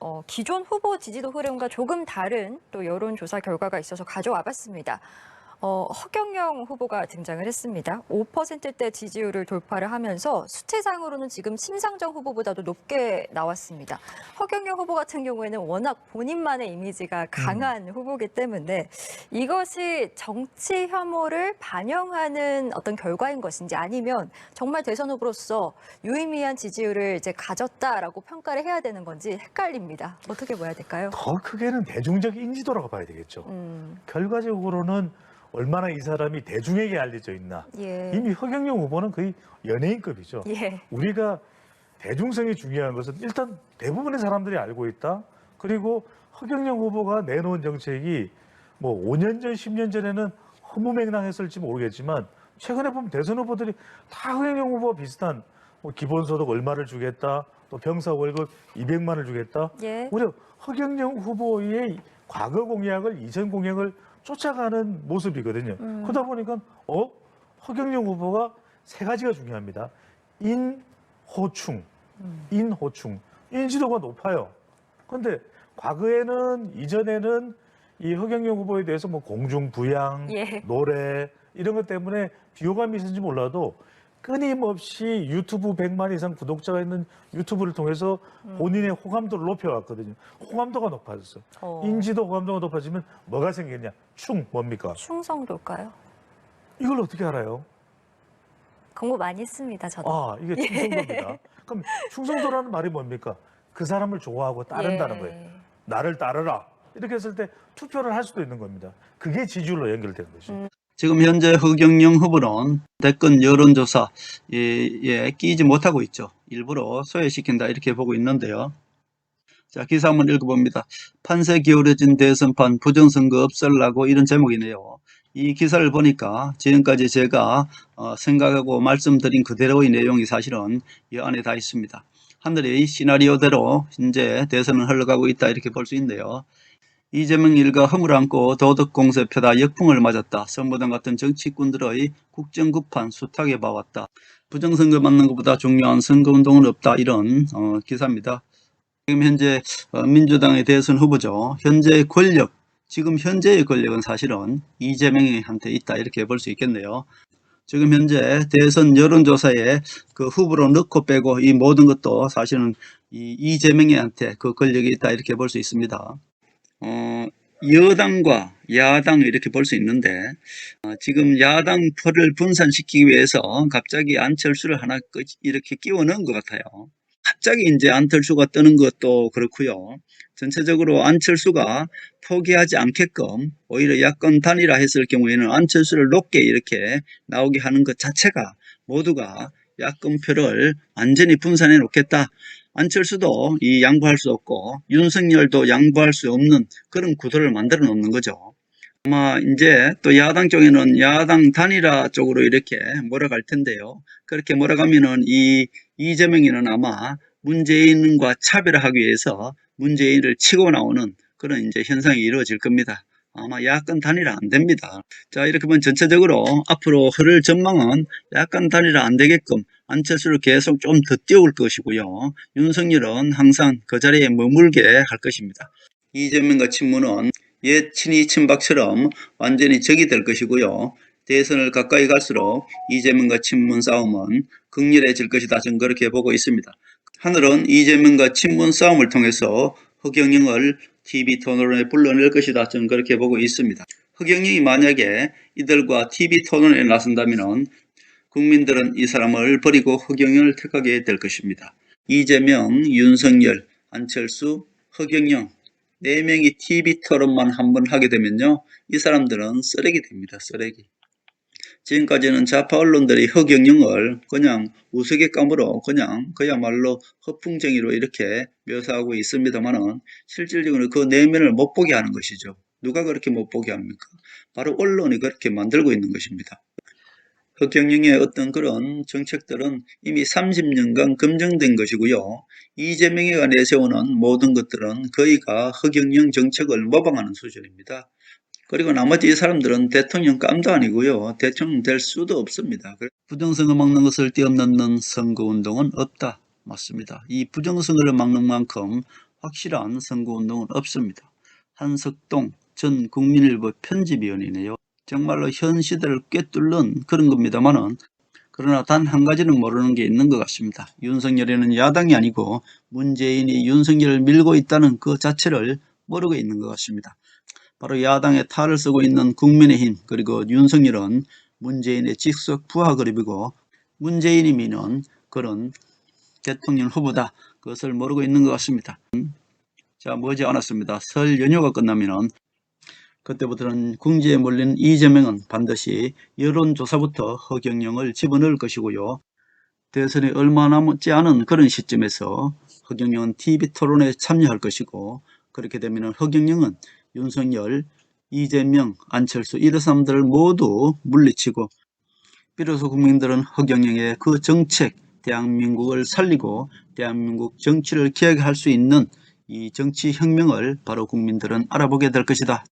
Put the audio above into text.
어, 기존 후보 지지도 흐름과 조금 다른 또 여론조사 결과가 있어서 가져와 봤습니다. 어, 허경영 후보가 등장을 했습니다. 5%대 지지율을 돌파를 하면서 수치상으로는 지금 심상정 후보보다도 높게 나왔습니다. 허경영 후보 같은 경우에는 워낙 본인만의 이미지가 강한 후보기 때문에 이것이 정치 혐오를 반영하는 어떤 결과인 것인지 아니면 정말 대선 후보로서 유의미한 지지율을 이제 가졌다라고 평가를 해야 되는 건지 헷갈립니다. 어떻게 봐야 될까요? 더 크게는 대중적 인지도라고 봐야 되겠죠. 음, 결과적으로는 얼마나 이 사람이 대중에게 알려져 있나. 예. 이미 허경영 후보는 거의 연예인급이죠. 예. 우리가 대중성이 중요한 것은 일단 대부분의 사람들이 알고 있다. 그리고 허경영 후보가 내놓은 정책이 뭐 5년 전, 10년 전에는 허무맹랑했을지 모르겠지만 최근에 보면 대선 후보들이 다 허경영 후보와 비슷한 뭐 기본소득 얼마를 주겠다, 또 병사 월급 200만을 주겠다. 예. 오히려 허경영 후보의 과거 공약을 이전 공약을 쫓아가는 모습이거든요. 음. 그러다 보니까 어 허경영 후보가 세 가지가 중요합니다. 인 호충, 음. 인 호충, 인지도가 높아요. 그런데 과거에는 이전에는 이 허경영 후보에 대해서 뭐 공중 부양, 예. 노래 이런 것 때문에 비호감이 있었는지 몰라도 끊임없이 유튜브 100만 이상 구독자가 있는 유튜브를 통해서 본인의 호감도를 높여왔거든요. 호감도가 높아졌어. 어, 인지도 호감도가 높아지면 뭐가 생겼냐? 충 뭡니까? 충성도일까요? 이걸 어떻게 알아요? 공부 많이 했습니다, 저도. 아 이게 충성도입니다. 그럼 충성도라는 말이 뭡니까? 그 사람을 좋아하고 따른다는 예. 거예요. 나를 따르라. 이렇게 했을 때 투표를 할 수도 있는 겁니다. 그게 지지율로 연결되는 거죠. 음. 지금 현재 허경영 후보는 대권 여론조사 에 끼지 못하고 있죠. 일부러 소외시킨다 이렇게 보고 있는데요. 자 기사 한번 읽어봅니다. 판세 기울어진 대선판 부정선거 없앨라고 이런 제목이네요. 이 기사를 보니까 지금까지 제가 어, 생각하고 말씀드린 그대로의 내용이 사실은 이 안에 다 있습니다. 하늘의 시나리오대로 현재 대선은 흘러가고 있다 이렇게 볼 수 있는데요. 이재명 일가 허물 안고 도덕 공세 펴다 역풍을 맞았다. 선보당 같은 정치꾼들의 국정급한 숱하게 봐왔다. 부정선거 맞는 것보다 중요한 선거운동은 없다. 이런 어, 기사입니다. 지금 현재 어, 민주당의 대선 후보죠. 현재의 권력, 지금 현재의 권력은 사실은 이재명한테 있다. 이렇게 볼 수 있겠네요. 지금 현재 대선 여론조사에 그 후보로 넣고 빼고 이 모든 것도 사실은 이 이재명한테 그 권력이 있다. 이렇게 볼 수 있습니다. 어, 여당과 야당 이렇게 볼 수 있는데 어, 지금 야당 표를 분산시키기 위해서 갑자기 안철수를 하나 끄- 이렇게 끼워 넣은 것 같아요. 갑자기 이제 안철수가 뜨는 것도 그렇고요. 전체적으로 안철수가 포기하지 않게끔 오히려 야권 단일화 했을 경우에는 안철수를 높게 이렇게 나오게 하는 것 자체가 모두가 야권표를 완전히 분산해 놓겠다. 안철수도 이 양보할 수 없고 윤석열도 양보할 수 없는 그런 구도를 만들어 놓는 거죠. 아마 이제 또 야당 쪽에는 야당 단일화 쪽으로 이렇게 몰아갈 텐데요. 그렇게 몰아가면은 이 이재명이는 아마 문재인과 차별화하기 위해서 문재인을 치고 나오는 그런 이제 현상이 이루어질 겁니다. 아마 야권 단일화 안 됩니다. 자, 이렇게 보면 전체적으로 앞으로 흐를 전망은 야권 단일화 안 되게끔 안철수를 계속 좀 더 띄울 것이고요. 윤석열은 항상 그 자리에 머물게 할 것입니다. 이재명과 친문은 옛 친이 친박처럼 완전히 적이 될 것이고요. 대선을 가까이 갈수록 이재명과 친문 싸움은 극렬해질 것이다. 저는 그렇게 보고 있습니다. 하늘은 이재명과 친문 싸움을 통해서 허경영을 TV 토론에 불러낼 것이다. 저는 그렇게 보고 있습니다. 허경영이 만약에 이들과 TV 토론에 나선다면 국민들은 이 사람을 버리고 허경영을 택하게 될 것입니다. 이재명, 윤석열, 안철수, 허경영 네 명이 TV 토론만 한 번 하게 되면요. 이 사람들은 쓰레기 됩니다. 쓰레기. 지금까지는 좌파 언론들이 허경영을 그냥 우스갯감으로 그냥 그야말로 허풍쟁이로 이렇게 묘사하고 있습니다만은 실질적으로 그 내면을 못 보게 하는 것이죠. 누가 그렇게 못 보게 합니까? 바로 언론이 그렇게 만들고 있는 것입니다. 허경영의 어떤 그런 정책들은 이미 30년간 검증된 것이고요. 이재명이가 내세우는 모든 것들은 거의가 허경영 정책을 모방하는 수준입니다. 그리고 나머지 이 사람들은 대통령 깜도 아니고요. 대통령 될 수도 없습니다. 부정선거 막는 것을 뛰어넘는 선거운동은 없다. 맞습니다. 이 부정선거를 막는 만큼 확실한 선거운동은 없습니다. 한석동 전 국민일보 편집위원이네요. 정말로 현 시대를 꿰뚫는 그런 겁니다만은 그러나 단 한 가지는 모르는 게 있는 것 같습니다. 윤석열이는 야당이 아니고 문재인이 윤석열을 밀고 있다는 그 자체를 모르고 있는 것 같습니다. 바로 야당의 탈을 쓰고 있는 국민의힘 그리고 윤석열은 문재인의 직속 부하 그룹이고 문재인이 미는 그런 대통령 후보다 그것을 모르고 있는 것 같습니다. 자 머지 않았습니다. 설 연휴가 끝나면은 그때부터는 궁지에 몰린 이재명은 반드시 여론조사부터 허경영을 집어넣을 것이고요. 대선이 얼마 남지 않은 그런 시점에서 허경영은 TV 토론에 참여할 것이고 그렇게 되면 허경영은 윤석열, 이재명, 안철수 이런 사람들을 모두 물리치고 비로소 국민들은 허경영의 그 정책, 대한민국을 살리고 대한민국 정치를 기획할 수 있는 이 정치 혁명을 바로 국민들은 알아보게 될 것이다.